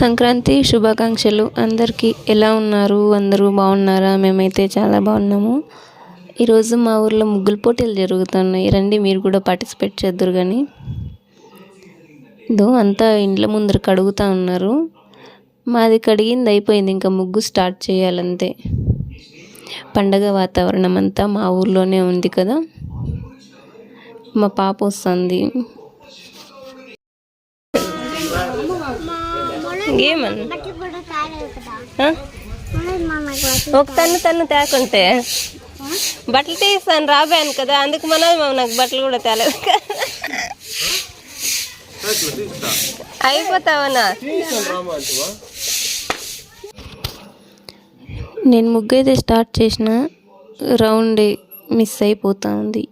సంక్రాంతి శుభాకాంక్షలు. అందరికీ ఎలా ఉన్నారు? అందరూ బాగున్నారా? మేమైతే చాలా బాగున్నాము. ఈరోజు మా ఊర్లో ముగ్గుల పోటీలు జరుగుతున్నాయి. రండి మీరు కూడా పార్టిసిపేట్ చేద్దరు కానీ ఇదో అంతా ఇండ్ల ముందర కడుగుతూ ఉన్నారు. మాది కడిగింది అయిపోయింది. ఇంకా ముగ్గు స్టార్ట్ చేయాలంతే. పండగ వాతావరణం అంతా మా ఊర్లోనే ఉంది కదా. మా పాప వస్తుంది. బట్టలు ఒక తన్ను తన్ను తేకుంటే? బట్టలు తీస్తాను రాబాను కదా అందుకు మనది మా నాకు బట్టలు కూడా తేలేదు. అయిపోతావనా? నేను ముగ్గు అయితే స్టార్ట్ చేసిన రౌండ్ మిస్ అయిపోతా ఉంది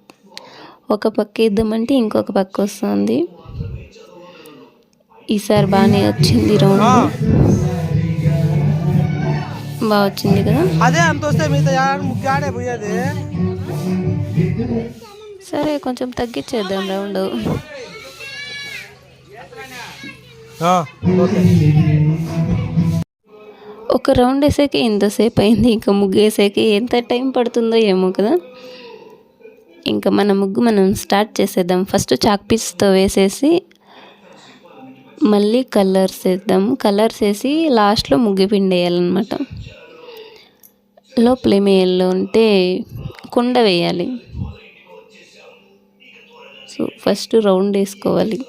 ఒక పక్క ఇద్దామంటే ఇంకొక పక్క వస్తుంది. ఈసారి బాగానే వచ్చింది రౌండ్. బాగా వచ్చింది కదా? అదే అంత వస్తే పోయేది. సరే కొంచెం తగ్గించేద్దాం రౌండ్. ఒక రౌండ్ వేసాక ఎంతసేపు అయింది ఇంకా ముగ్గు వేసాక ఎంత టైం పడుతుందో ఏమో కదా? ఇంకా మన ముగ్గు మనం స్టార్ట్ చేసేద్దాం. ఫస్ట్ చాక్ పీస్తో వేసేసి మళ్ళీ కలర్స్ వేద్దాం. కలర్స్ వేసి లాస్ట్లో ముగ్గిపిండి వేయాలన్నమాట. లోపల ఏమి వేయాలో అంటే కుండ వేయాలి. సో ఫస్ట్ రౌండ్ వేసుకోవాలి.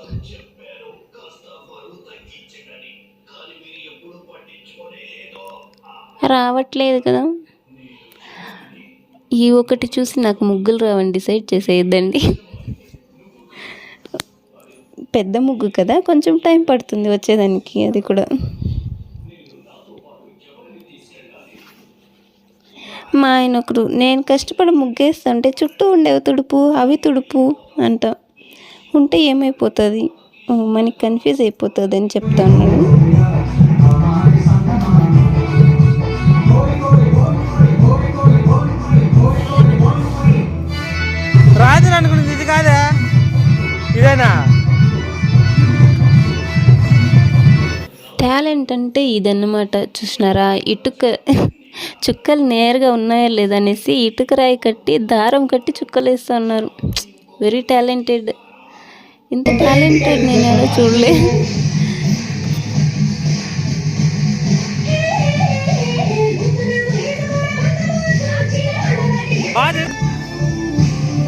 రావట్లేదు కదా. ఈ ఒకటి చూసి నాకు ముగ్గులు రావని డిసైడ్ చేసేయద్దండి. పెద్ద ముగ్గు కదా కొంచెం టైం పడుతుంది వచ్చేదానికి అది కూడా. మా ఆయన ఒకరు నేను కష్టపడి ముగ్గేస్తుంటే చుట్టూ ఉండేవి తుడుపు అవి తుడుపు అంట. ఉంటే ఏమైపోతుంది? మనకి కన్ఫ్యూజ్ అయిపోతుంది అని చెప్తా ఉన్నాడు. రాజు అనుకున్నది ఇది కాదా? ఇదేనా? టాలెంట్ అంటే ఇదన్నమాట చూసినారా? ఇటుక చుక్కలు నేరుగా ఉన్నాయా లేదనేసి ఇటుక రాయి కట్టి దారం కట్టి చుక్కలు వేస్తూ ఉన్నారు. వెరీ టాలెంటెడ్ ఇంత టాలెంటెడ్ నేను ఎలా చూడలే.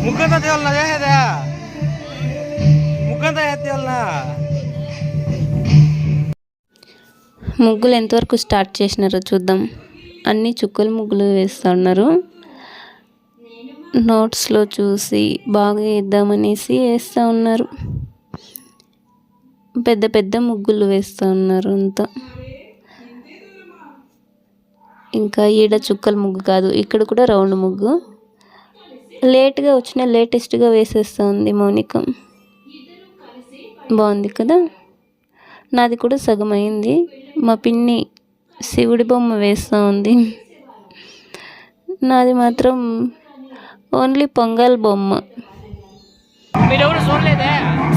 ముగ్గంతా ముగ్గంతా ముగ్గులు ఎంతవరకు స్టార్ట్ చేసినారో చూద్దాం. అన్నీ చుక్కలు ముగ్గులు వేస్తూ ఉన్నారు. నోట్స్లో చూసి బాగా వేద్దామనేసి వేస్తూ ఉన్నారు. పెద్ద పెద్ద ముగ్గులు వేస్తూ ఉన్నారు అంతా. ఇంకా ఈడ చుక్కల ముగ్గు కాదు ఇక్కడ కూడా రౌండ్ ముగ్గు. లేట్గా వచ్చిన లేటెస్ట్గా వేసేస్తూ ఉంది మౌనిక. బాగుంది కదా? నాది కూడా సగం అయింది మా పిన్ని శివుడి బొమ్మ వేస్తూ ఉంది. నాది మాత్రం ఓన్లీ పొంగల్ బొమ్మ.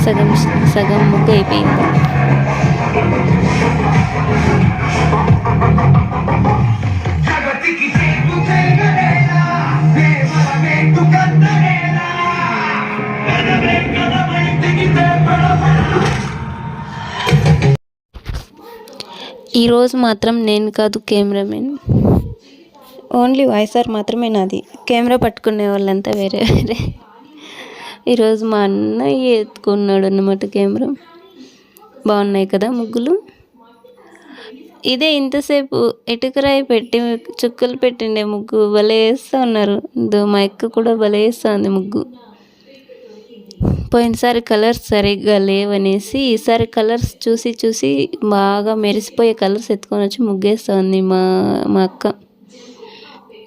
సగం సగం ముగ్గు అయిపోయింది. ఈరోజు మాత్రం నేను కాదు కెమెరామెన్. ఓన్లీ వాయిసర్ మాత్రమే నాది. కెమెరా పట్టుకునే వాళ్ళంతా వేరే వేరే. ఈరోజు మా అన్నయ్య ఎత్తుకున్నాడు అన్నమాట కెమెరా. బాగున్నాయి కదా ముగ్గులు? ఇదే ఇంతసేపు ఇటుకరాయి పెట్టి చుక్కలు పెట్టిండే ముగ్గు భలే వేస్తూ ఉన్నారు. మా ఎక్క కూడా భలే వేస్తుంది ముగ్గు. పోయినసారి కలర్స్ సరిగ్గా లేవనేసి ఈసారి కలర్స్ చూసి చూసి బాగా మెరిసిపోయే కలర్స్ ఎత్తుకొని వచ్చి ముగ్గేస్తుంది మా మా అక్క.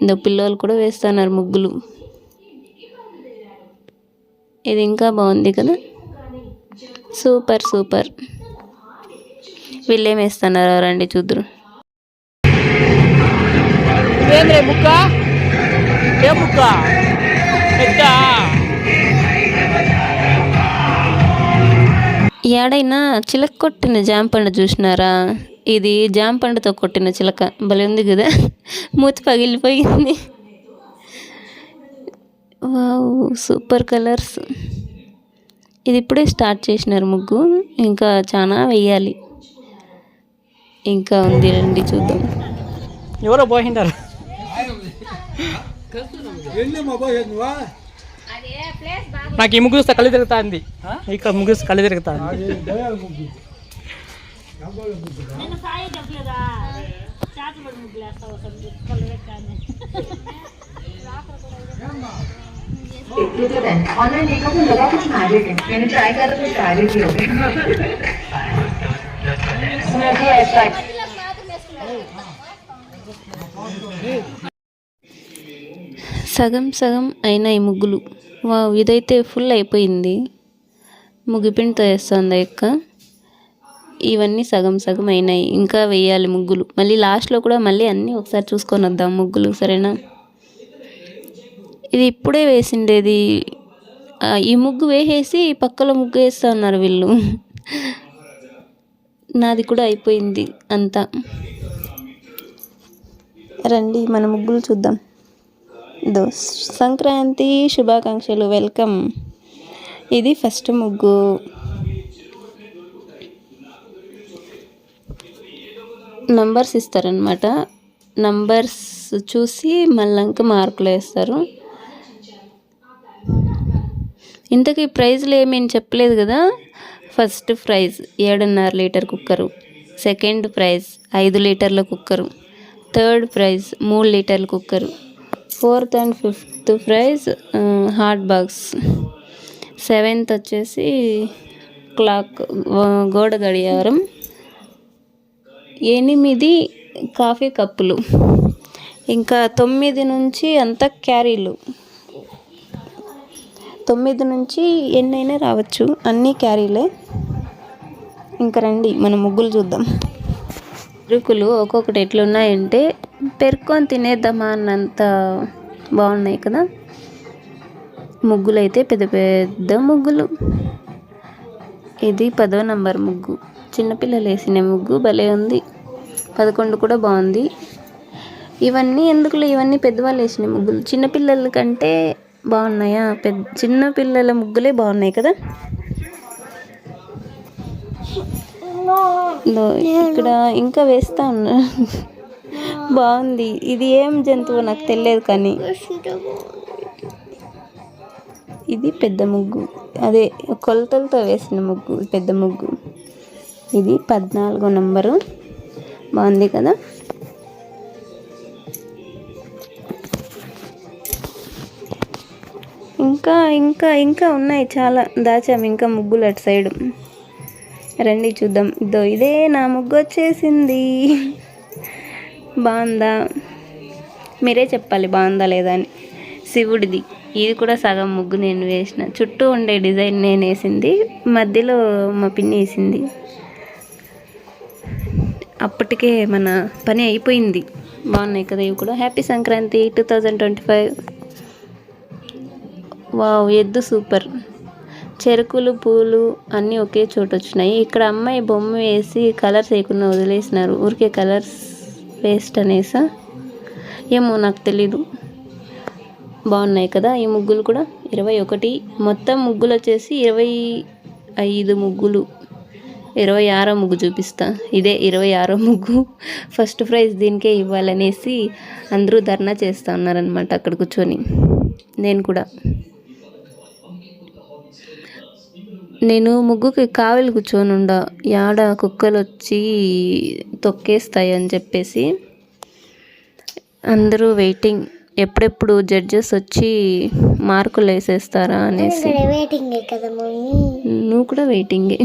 ఇందో పిల్లలు కూడా వేస్తున్నారు ముగ్గులు. ఇది ఇంకా బాగుంది కదా? Super super. వీళ్ళేం వేస్తున్నారు రండి చూద్దరు. ఏంద్రే ముక్క? ఏ ముక్క? పెద్ద ఏడైనా చిలక కొట్టిన జాంపండు చూసినారా? ఇది జామ పండుతో కొట్టిన చిలక. భలే ఉంది కదా. మూతి పగిలిపోయింది. Wow super colours. ఇది ఇప్పుడే స్టార్ట్ చేసినారు ముగ్గు. ఇంకా చాలా వెయ్యాలి. ఇంకా ఉంది రండి చూద్దాం. ఎవరో పోయింటారు నాకు ఈ ముగ్గురు కళ్ళు తిరుగుతుంది. ఇక ముగ్గురు కళ్ళు తిరుగుతుంది. సగం సగం అయిన ఈ ముగ్గులు. వావ్ ఇదైతే ఫుల్ అయిపోయింది. ముగ్గుపిండితో వేస్తుంది ఆ ఇవన్నీ సగం సగం అయినాయి. ఇంకా వేయాలి ముగ్గులు. మళ్ళీ లాస్ట్లో కూడా మళ్ళీ అన్నీ ఒకసారి చూసుకొని వద్దాం ముగ్గులు సరేనా? ఇది ఇప్పుడే వేసిండేది. ఈ ముగ్గు వేసేసి పక్కలో ముగ్గు వేస్తా ఉన్నారు వీళ్ళు. నాది కూడా అయిపోయింది అంతా. రండి మన ముగ్గులు చూద్దాం. దోస్ సంక్రాంతి శుభాకాంక్షలు వెల్కమ్. ఇది ఫస్ట్ ముగ్గు. నంబర్స్ ఇస్తారనమాట నంబర్స్ చూసి మళ్ళంక మార్కులు వేస్తారు. ఇంతకీ ప్రైజ్లు ఏమేమి చెప్పలేదు కదా? ఫస్ట్ ప్రైజ్ ఏడున్నర లీటర్ కుక్కరు. సెకండ్ ప్రైజ్ ఐదు లీటర్ల కుక్కరు. థర్డ్ ప్రైజ్ మూడు లీటర్ల cooker. Fourth and fifth prize hot box. Seventh వచ్చేసి క్లాక్ గోడ గడియారం. ఎనిమిది కాఫీ కప్పులు. ఇంకా తొమ్మిది నుంచి అంత క్యారీలు. తొమ్మిది నుంచి ఎన్నైనా రావచ్చు అన్నీ క్యారీలే. ఇంకా రండి మన ముగ్గులు చూద్దాం. ఇరుకులు ఒక్కొక్కటి ఎట్లున్నాయంటే పెరుక్కొని తినేద్దామా అన్నంత బాగున్నాయి కదా. ముగ్గులు అయితే పెద్ద పెద్ద ముగ్గులు. ఇది పదో నంబర్ ముగ్గు. చిన్నపిల్లలు వేసిన ముగ్గు భలే ఉంది. పదకొండు కూడా బాగుంది. ఇవన్నీ ఎందుకులే? ఇవన్నీ పెద్దవాళ్ళు వేసిన ముగ్గులు. చిన్నపిల్లల కంటే బాగున్నాయా? పెద్ద చిన్న పిల్లల ముగ్గులే బాగున్నాయి కదా. ఇక్కడ ఇంకా వేస్తా ఉన్నా బాగుంది. ఇది ఏం జంతువు నాకు తెలియదు కానీ. ఇది పెద్ద ముగ్గు. అదే కొలతలతో వేసిన ముగ్గు పెద్ద ముగ్గు. ఇది పద్నాలుగో నంబరు. బాగుంది కదా? ఇంకా ఇంకా ఇంకా ఉన్నాయి. చాలా దాచాము. ఇంకా ముగ్గులు అటు సైడు. రండి చూద్దాం. ఇదో ఇదే నా ముగ్గు వచ్చేసింది బాగుందా మీరే చెప్పాలి బాగుందా లేదా అని. శివుడిది. ఇది కూడా సగం ముగ్గు నేను వేసిన. చుట్టూ ఉండే డిజైన్ నేను వేసింది. మధ్యలో మా పిన్ని వేసింది. అప్పటికే మన పని అయిపోయింది. బాగున్నాయి కదా ఇవి కూడా. Happy Sankranti two thousand twenty five. Wow ఎద్దు సూపర్. చెరుకులు పూలు అన్నీ ఒకే చోట వచ్చినాయి. ఇక్కడ అమ్మాయి బొమ్మ వేసి కలర్స్ వేయకుండా వదిలేసినారు. ఊరికే కలర్స్ వేస్ట్ అనేసా? ఏమో నాకు తెలీదు. బాగున్నాయి కదా ఈ ముగ్గులు కూడా? ఇరవై ఒకటి. మొత్తం ముగ్గులు వచ్చేసి ఇరవై ఐదు ముగ్గులు. ఇరవై ఆరో ముగ్గు చూపిస్తా. ఇదే ఇరవై ఆరో ముగ్గు. ఫస్ట్ ప్రైజ్ దీనికే ఇవ్వాలనేసి అందరూ ధర్నా చేస్తూ ఉన్నారనమాట అక్కడ కూర్చొని. నేను కూడా. నేను ముగ్గుకి కావలి కూర్చొని ఉండ యాడ కుక్కలు వచ్చి తొక్కేస్తాయి అని చెప్పేసి అందరూ వెయిటింగ్ ఎప్పుడెప్పుడు జడ్జెస్ వచ్చి మార్కులు వేసేస్తారా అనేసి. వెయిటింగ్ కదా మమ్మీ? నువ్వు కూడా వెయిటింగే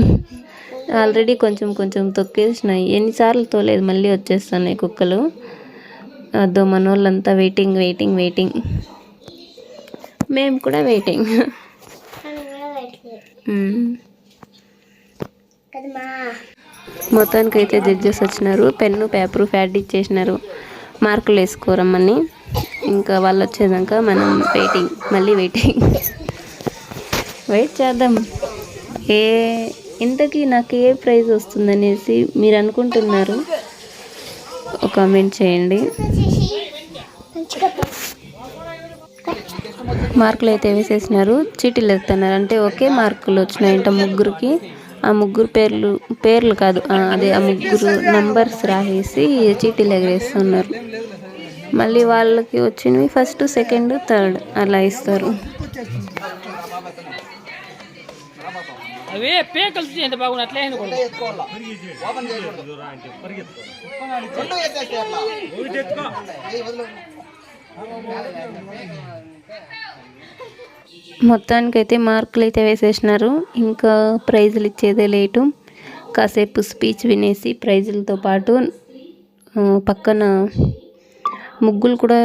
ఆల్రెడీ కొంచెం కొంచెం తొక్కేసినాయి. ఎన్నిసార్లు తోలేదు మళ్ళీ వచ్చేస్తున్నాయి కుక్కలు. అదో మన వాళ్ళంతా వెయిటింగ్ వెయిటింగ్ వెయిటింగ్ మేము కూడా వెయిటింగ్ మొత్తానికి అయితే జడ్జెస్ వచ్చినారు. పెన్ను పేపరు ఫ్యాడ్ ఇచ్చేసినారు. మార్కులు వేసుకోరమ్మని. ఇంకా వాళ్ళు వచ్చేదాకా మనం వెయిటింగ్ మళ్ళీ వెయిటింగ్ వెయిట్ చేద్దాం. ఏ ఇంతకీ నాకు ఏ ప్రైజ్ వస్తుందనేసి మీరు అనుకుంటున్నారు? కామెంట్ చేయండి. మార్కులు అయితే వేసేసినారు. చీటీలు ఎత్తున్నారు అంటే ఒకే మార్కులు వచ్చినాయంట ముగ్గురికి. ఆ ముగ్గురు పేర్లు పేర్లు కాదు. అదే ఆ ముగ్గురు నంబర్స్ రాసేసి చీటీలు ఎగరేస్తున్నారు. మళ్ళీ వాళ్ళకి వచ్చినవి ఫస్ట్ సెకండ్ థర్డ్ అలా ఇస్తారు అవే పేకలు చూసి ఎంత బాగుంది. అట్లే అనుకోండి మొత్తానికైతే మార్కులు అయితే వేసేసినారు. ఇంకా ప్రైజులు ఇచ్చేదే లేటు. కాసేపు స్పీచ్ వినేసి ప్రైజులతో పాటు పక్కన ముగ్గులు కూడా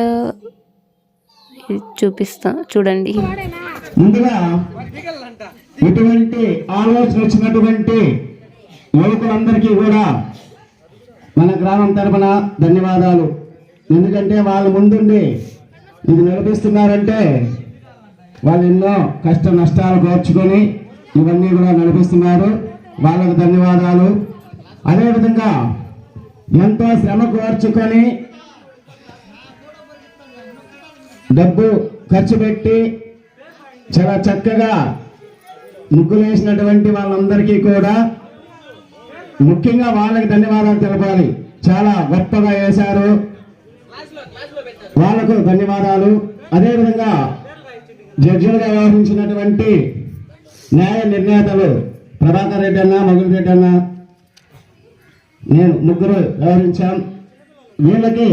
చూపిస్తా. చూడండి. ముందుగా ఇటువంటి ఆలోచన వచ్చినటువంటి యువకులందరికీ కూడా మన గ్రామం తరఫున ధన్యవాదాలు. ఎందుకంటే వాళ్ళ ముందుండి ఇది నిలబిస్తున్నారంటే వాళ్ళు ఎన్నో కష్ట నష్టాలు కోర్చుకొని ఇవన్నీ కూడా నడిపిస్తున్నారు. వాళ్ళకు ధన్యవాదాలు. అదేవిధంగా ఎంతో శ్రమ కోర్చుకొని డబ్బు ఖర్చు పెట్టి చాలా చక్కగా ముగ్గులు వేసినటువంటి వాళ్ళందరికీ కూడా ముఖ్యంగా వాళ్ళకి ధన్యవాదాలు తెలపాలి. చాలా గొప్పగా వేశారు. వాళ్ళకు ధన్యవాదాలు. అదేవిధంగా జడ్జిలుగా వ్యవహరించినటువంటి న్యాయ నిర్ణేతలు ప్రభాకర్ రెడ్డి అన్న మగుల్ రెడ్డి అన్న నేను ముగ్గురు వ్యవహరించాం. వీళ్ళకి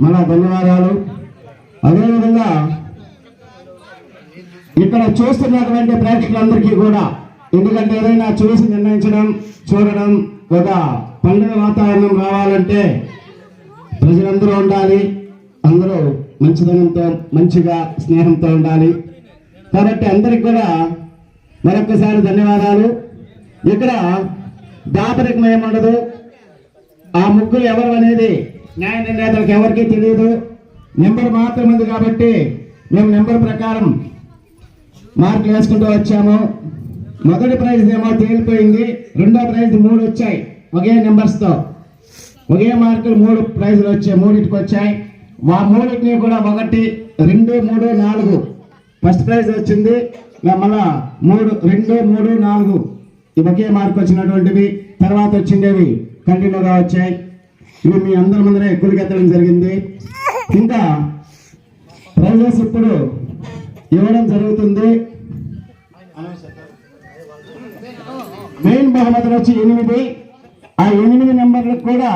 మన ధన్యవాదాలు. అదేవిధంగా ఇక్కడ చూస్తున్నటువంటి ప్రేక్షకులందరికీ కూడా ఎందుకంటే ఏదైనా చూసి నిర్ణయించడం చూడడం ఒక పండుగ వాతావరణం రావాలంటే ప్రజలందరూ ఉండాలి. అందరూ మంచిదనంతో మంచిగా స్నేహంతో ఉండాలి. కాబట్టి అందరికి కూడా మరొకసారి ధన్యవాదాలు. ఇక్కడ దాపరికం ఏముండదు ఆ ముగ్గులు ఎవరు అనేది న్యాయ నిర్ణేతలకు ఎవరికీ తెలియదు. నెంబర్ మాత్రం ఉంది కాబట్టి మేము నెంబర్ ప్రకారం మార్కులు వేసుకుంటూ వచ్చాము. మొదటి ప్రైజ్ ఏమో తేలిపోయింది. రెండో ప్రైజ్ మూడు వచ్చాయి. ఒకే నెంబర్స్తో. ఒకే మార్కులు మూడు ప్రైజులు వచ్చాయి. మూడింటికి వచ్చాయి. ఆ మూడింటిని కూడా ఒకటి రెండు మూడు నాలుగు. ఫస్ట్ ప్రైజ్ వచ్చింది. మళ్ళా మూడు రెండు మూడు నాలుగు. ఇవి ఒకే మార్క్ వచ్చినటువంటివి. తర్వాత వచ్చిండేవి కంటిన్యూగా వచ్చాయి. ఇవి మీ అందరి ముందరే గురికెత్తడం జరిగింది. ఇంకా ప్రైజెస్ ఇప్పుడు ఇవ్వడం జరుగుతుంది. మెయిన్ బహుమతులు వచ్చి ఎనిమిది. ఆ ఎనిమిది నెంబర్లకు కూడా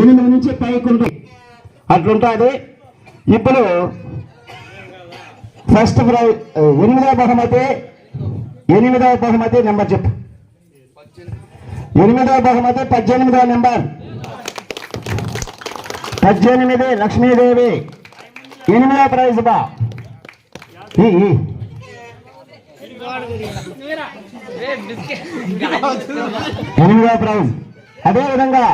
ఎనిమిది నుంచి పైకి ఉంటుంది. అట్లుంటుంది. ఇప్పుడు ఫస్ట్ ప్రైజ్ uh, ఎనిమిదవ బహుమతి ఎనిమిదవ బహుమతి నెంబర్ చెప్పు. ఎనిమిదవ బహుమతి పద్దెనిమిదవ నెంబర్ పద్దెనిమిది లక్ష్మీదేవి. ఎనిమిదవ ప్రైజ్ బా? ఎనిమిదవ ప్రైజ్ అదే విధంగా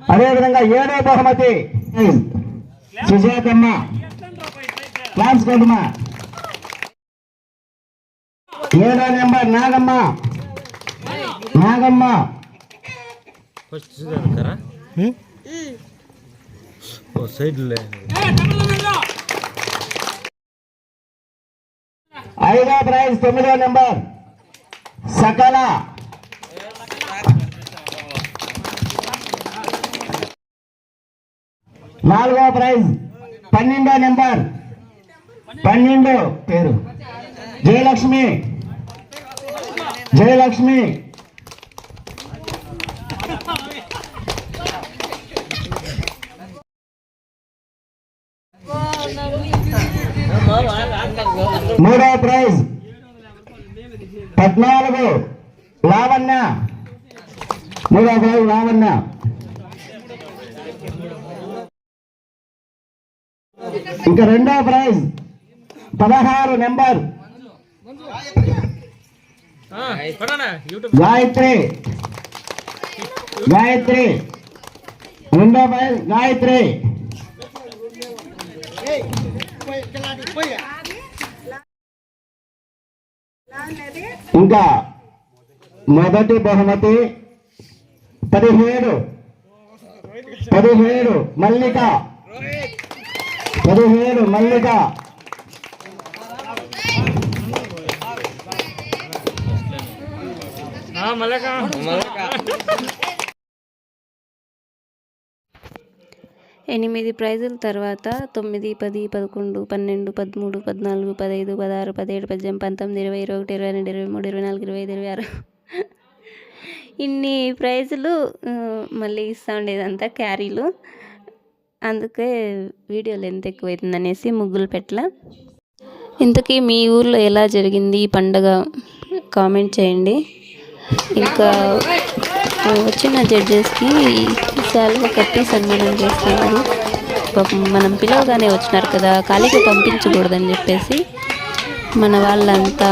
అదే విధంగా ఏడో బహుమతి. సుజాతమ్మ క్లాస్ కొడుమ. ఏడో నెంబర్ నాగమ్మ. నాగమ్మ. ఐదో ప్రైజ్ తొమ్మిదో నెంబర్. సకల. నాలుగో ప్రైజ్. పన్నెండో నెంబర్. పన్నెండు పేరు. జయలక్ష్మి. జయలక్ష్మి. మూడో ప్రైజ్. పద్నాలుగు. లావణ్య. మూడో ప్రైజ్ లావణ్య. ఇంకా రెండో ప్రైజ్. పదహారు నెంబర్. గాయత్రి. గాయత్రి. రెండో ప్రైజ్ గాయత్రి. ఇంకా మొదటి బహుమతి పదిహేడు. పదిహేడు మల్లిక. పదిహేడు మల్లిక. ఎనిమిది ప్రైజుల తర్వాత తొమ్మిది పది పదకొండు పన్నెండు పదమూడు పద్నాలుగు పదహైదు పదహారు పదిహేడు పద్దెనిమిది పంతొమ్మిది ఇరవై ఇరవై ఒకటి ఇరవై రెండు ఇరవై మూడు ఇరవై నాలుగు ఇరవై ఐదు ఇరవై ఆరు. ఇన్ని ప్రైజులు మళ్ళీ ఇస్తూ ఉండేదంతా క్యారీలు. అందుకే వీడియో లెంత్ ఎక్కువైతుంది అనేసి ముగ్గులు పెట్టల. ఇంతకీ మీ ఊర్లో ఎలా జరిగింది ఈ పండగ? కామెంట్ చేయండి. ఇంకా వచ్చిన జడ్జెస్కి శాలువ కట్టి సన్మానం చేస్తున్నారు. పాపం మనం పిలవగానే వచ్చినారు కదా ఖాళీగా పంపించకూడదని చెప్పేసి మన వాళ్ళంతా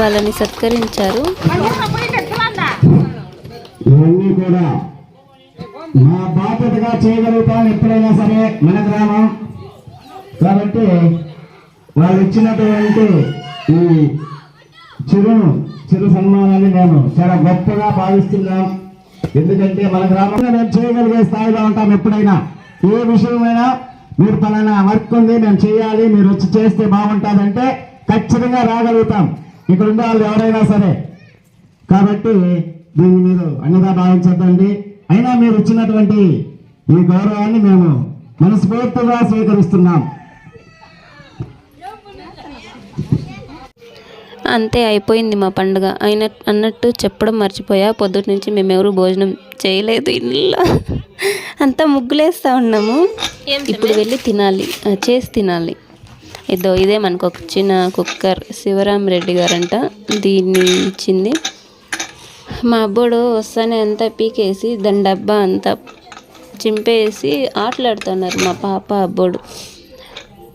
వాళ్ళని సత్కరించారు. ఇవన్నీ కూడా మా బాధ్యతగా చేయగలుగుతాం ఎప్పుడైనా సరే మన గ్రామం కాబట్టి వాళ్ళు ఇచ్చినటువంటి ఈ చిరును చిరు సన్మానాన్ని మేము చాలా గొప్పగా భావిస్తున్నాం. ఎందుకంటే మన గ్రామంలో మేము చేయగలిగే స్థాయిలో ఉంటాం ఎప్పుడైనా. ఏ విషయమైనా మీరు పలానా వర్క్ ఉంది మేము చేయాలి మీరు వచ్చి చేస్తే బాగుంటుందంటే ఖచ్చితంగా రాగలుగుతాం. ఇక్కడ ఉండే వాళ్ళు ఎవరైనా సరే. కాబట్టి దీన్ని మీరు అన్నదా భావించద్దండి. అయినా మీరు ఇచ్చినటువంటి ఈ గౌరవాన్ని మేము మనస్ఫూర్తిగా స్వీకరిస్తున్నాం. అంతే అయిపోయింది మా పండుగ. అయిన అన్నట్టు చెప్పడం మర్చిపోయా. పొద్దుటి నుంచి మేము ఎవరు భోజనం చేయలేదు ఇల్లు అంతా ముగ్గులేస్తూ ఉన్నాము. ఇప్పుడు వెళ్ళి తినాలి. చేసి తినాలి. ఇదో ఇదే మనకు ఒక చిన్న కుక్కర్. శివరాం రెడ్డి గారంట. దీన్ని ఇచ్చింది. మా అబ్బోడు వస్తానే అంతా పీకేసి దాని డబ్బా అంతా చింపేసి ఆటలాడుతున్నారు మా పాప అబ్బోడు.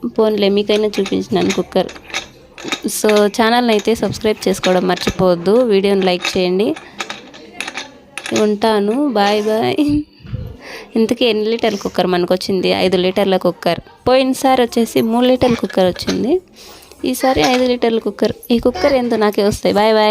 పోన్లే మీకైనా చూపించినాను కుక్కర్. సో ఛానల్ని అయితే సబ్స్క్రైబ్ చేసుకోవడం మర్చిపోవద్దు. వీడియోని లైక్ చేయండి. ఉంటాను. Bye bye. ఇంతకీ ఎన్ని లీటర్ల కుక్కర్ మనకు వచ్చింది ఐదు లీటర్ల కుక్కర్. పోయినసారి వచ్చేసి మూడు లీటర్ల కుక్కర్ వచ్చింది. ఈసారి ఐదు లీటర్ల కుక్కర్. ఈ కుక్కర్ ఎంతో నాకే వస్తాయి. Bye bye.